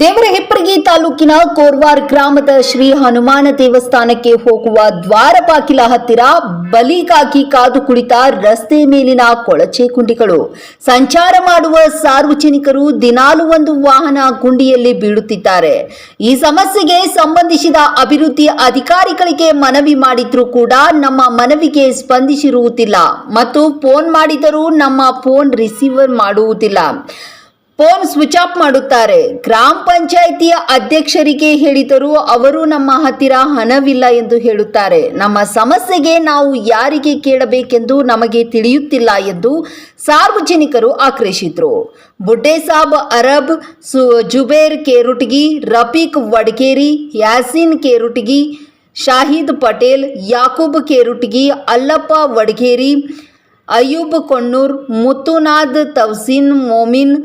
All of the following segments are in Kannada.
ದೇವರಹಿಪ್ಪರಗಿ ತಾಲೂಕಿನ ಕೋರ್ವಾರ್ ಗ್ರಾಮದ ಶ್ರೀ ಹನುಮಾನ ದೇವಸ್ಥಾನಕ್ಕೆ ಹೋಗುವ ದ್ವಾರಪಾಕಿಲ ಹತ್ತಿರ ಬಲಿಗಾಗಿ ಕಾದು ಕುಳಿತ ರಸ್ತೆ ಮೇಲಿನ ಕೊಳಚೆ ಗುಂಡಿಗಳು. ಸಂಚಾರ ಮಾಡುವ ಸಾರ್ವಜನಿಕರು ದಿನಾಲು ಒಂದು ವಾಹನ ಗುಂಡಿಯಲ್ಲಿ ಬೀಳುತ್ತಿದ್ದಾರೆ. ಈ ಸಮಸ್ಯೆಗೆ ಸಂಬಂಧಿಸಿದ ಅಭಿವೃದ್ಧಿ ಅಧಿಕಾರಿಗಳಿಗೆ ಮನವಿ ಮಾಡಿದ್ರೂ ಕೂಡ ನಮ್ಮ ಮನವಿಗೆ ಸ್ಪಂದಿಸಿರುವುದಿಲ್ಲ ಮತ್ತು ಫೋನ್ ಮಾಡಿದರೂ ನಮ್ಮ ಫೋನ್ ರಿಸೀವರ್ ಮಾಡುವುದಿಲ್ಲ. ಫೋನ್ ಸ್ವಿಚ್ ಆಫ್ ಮಾಡುತ್ತಾರೆ. ಗ್ರಾಮ ಪಂಚಾಯಿತಿಯ ಅಧ್ಯಕ್ಷರಿಗೆ ಹೇಳಿದರೂ ಅವರು ನಮ್ಮ ಹತ್ತಿರ ಹಣವಿಲ್ಲ ಎಂದು ಹೇಳುತ್ತಾರೆ. ನಮ್ಮ ಸಮಸ್ಯೆಗೆ ನಾವು ಯಾರಿಗೆ ಕೇಳಬೇಕೆಂದು ನಮಗೆ ತಿಳಿಯುತ್ತಿಲ್ಲ ಎಂದು ಸಾರ್ವಜನಿಕರು ಆಕ್ರೋಶಿದ್ರು ಬುಡ್ಡೆ ಸಾಬ್ ಅರಬ್, ಸು, ಜುಬೇರ್ ಕೇರುಟಗಿ, ರಫೀಕ್ ವಡ್ಕೇರಿ, ಯಾಸಿನ್ ಕೇರುಟಗಿ, ಶಾಹಿದ್ ಪಟೇಲ್, ಯಾಕೂಬ್ ಕೇರುಟಗಿ, ಅಲ್ಲಪ್ಪ ವಡ್ಗೇರಿ ಅಯೂಬ್ ಕೊಣ್ಣೂರ್, ಮುತ್ತುನಾದ್ ತವ್ಸೀನ್ ಮೋಮಿನ್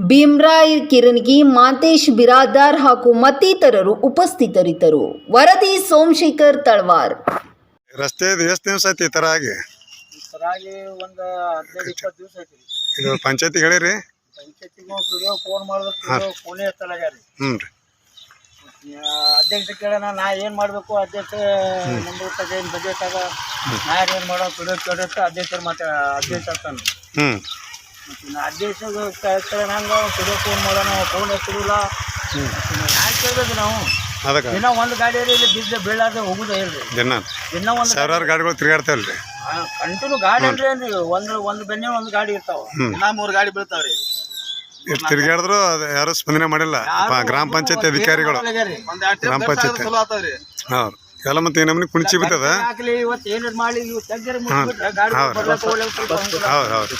ಭೀಮ್ರಾಯ್, ಕಿರಣ್ಗಿ, ಮಾತೇಶ್, ಬಿರಾದಾರ್ ಹಾಗೂ ಮತ್ತಿತರರು ಉಪಸ್ಥಿತರಿದ್ದರು. ವರದಿ ಸೋಮಶೇಖರ್ ತಳವಾರ್. ರಸ್ತೆ ಎಷ್ಟು ದಿವಸ ಐತಿ ಈ ಥರ ಒಂದು ಹದಿನೈದು ಇಪ್ಪತ್ತು ದಿವಸ ಐತಿ ಇದು ಪಂಚಾಯತಿ ಹೇಳಿರಿ. ಪಂಚಾಯತಿಗೂ ಪಿಡಿಯೋ ಫೋನ್ ಮಾಡಿದ್ರೆ ಫೋನೇ ಎತ್ತಲಾಗ್ಯಾರ ಹ್ಞೂ ರೀ. ಅಧ್ಯಕ್ಷ ಕೇಳೋಣ ನಾ ಏನು ಮಾಡಬೇಕು ಅಧ್ಯಕ್ಷ ನಮ್ದು ಬಜೆಟ್ ಅದ ನಾ ಏನು ಮಾಡೋ ಪಿಡಿಯೋ ಕೇಳಿದ್ರೆ ಅಧ್ಯಕ್ಷರು ಮಾತಾ ಅಧ್ಯಕ್ಷ ಆಗ್ತಾನೆ ಹ್ಞೂ ಫೋನ್ ಮಾಡೋಣ ಫೋನ್ ಎತ್ತಿರಲ್ಲ. ಕೇಳ್ಬೇಕು ನಾವು. ಅದಕ್ಕೆ? ದಿನ ಒಂದು ಗಾಡಿ ಇಲ್ಲಿ ಬಿದ್ದ ಬೀಳಾದ್ರೆ ಹೋಗುದ ಹೇಳ್ರಿ. ದಿನ? ದಿನ ಒಂದು ಸಾವಿರಾರು ಗಾಡಿಗಳು ತಿರುಗಾಡ್ತಾವಲ್ಲ ರೀ ಕಂಟಿನ್ಯೂ ಗಾಡಿ ಅಂದ್ರೆ ಏನ್ರಿ ಒಂದು ಒಂದು ಬೆನ್ನೆ ಒಂದು ಗಾಡಿ ಇರ್ತಾವ. ದಿನ ಮೂರು ಗಾಡಿ ಬೀಳ್ತಾವ್ರಿ. ಎಷ್ಟು ತಿರುಗಾಡಿದ್ರು ಅದು ಯಾರೂ ಸ್ಪಂದನೆ ಮಾಡಿಲ್ಲ. ಗ್ರಾಮ ಪಂಚಾಯತಿ ಅಧಿಕಾರಿಗಳು. ಗ್ರಾಮ ಪಂಚಾಯತಿ. ಹೌದು. ಎಲ್ಲ ಮತ್ತೆ ಈ ನಮ್ನಿ ಕುಣಿಚಿ ಬಿಟ್ಟದ ಹೌದು. ಹೌದು.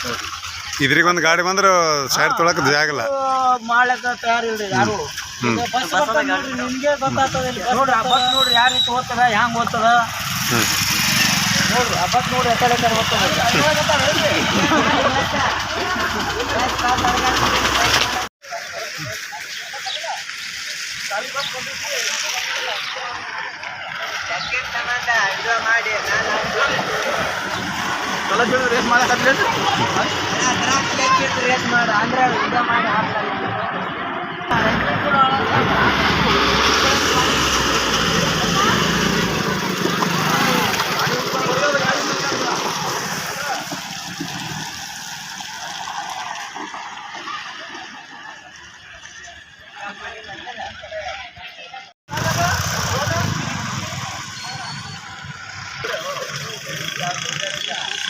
ಹೌದು ಇದ್ರಿಗೆ ಒಂದು ಗಾಡಿ ಬಂದ್ರೆ ಸೈಡ್ ತೊಳಕ್ಕೆ ಜಾಗಲ್ಲ ಮಾಡಿ ಮಾಡ್ಲಿಕ್ಕ ತಯಾರಿಲ್ರಿ ಯಾರು? ಬಸ್ ಬರ್ತಾವ್ ನೋಡ್ರಿ, ನಿಮ್ಗೆ ಗೊತ್ತಾಗ್ತದ ಇಲ್ಲಿ ಬಸ್ ನೋಡ್ರಿ ಆ ಬಸ್ ನೋಡ್ರಿ ಯಾವ ರೀತಿ ಓದ್ತದ ಹ್ಯಾಂಗ ಓದ್ತದ ಹ್ಞೂ ನೋಡ್ರಿ ಆ ಬಸ್ ನೋಡ್ರಿ ಎಕಡೆ ಎಕಡೆ ಓದ್ತದ ನೀರ್ ಅದಾವ್ರಿ ನೋಡಿ ಎಲ್ಲ ರೀ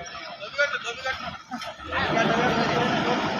ধরবি না ধরবি না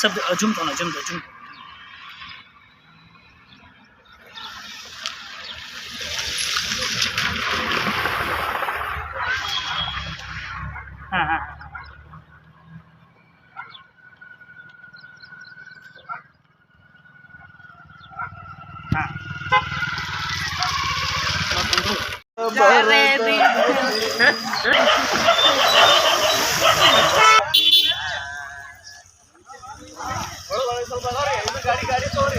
सब जूम करो जूम करो जूम करो ಗಾಡಿ ಗಾಡಿ ತೋರಿ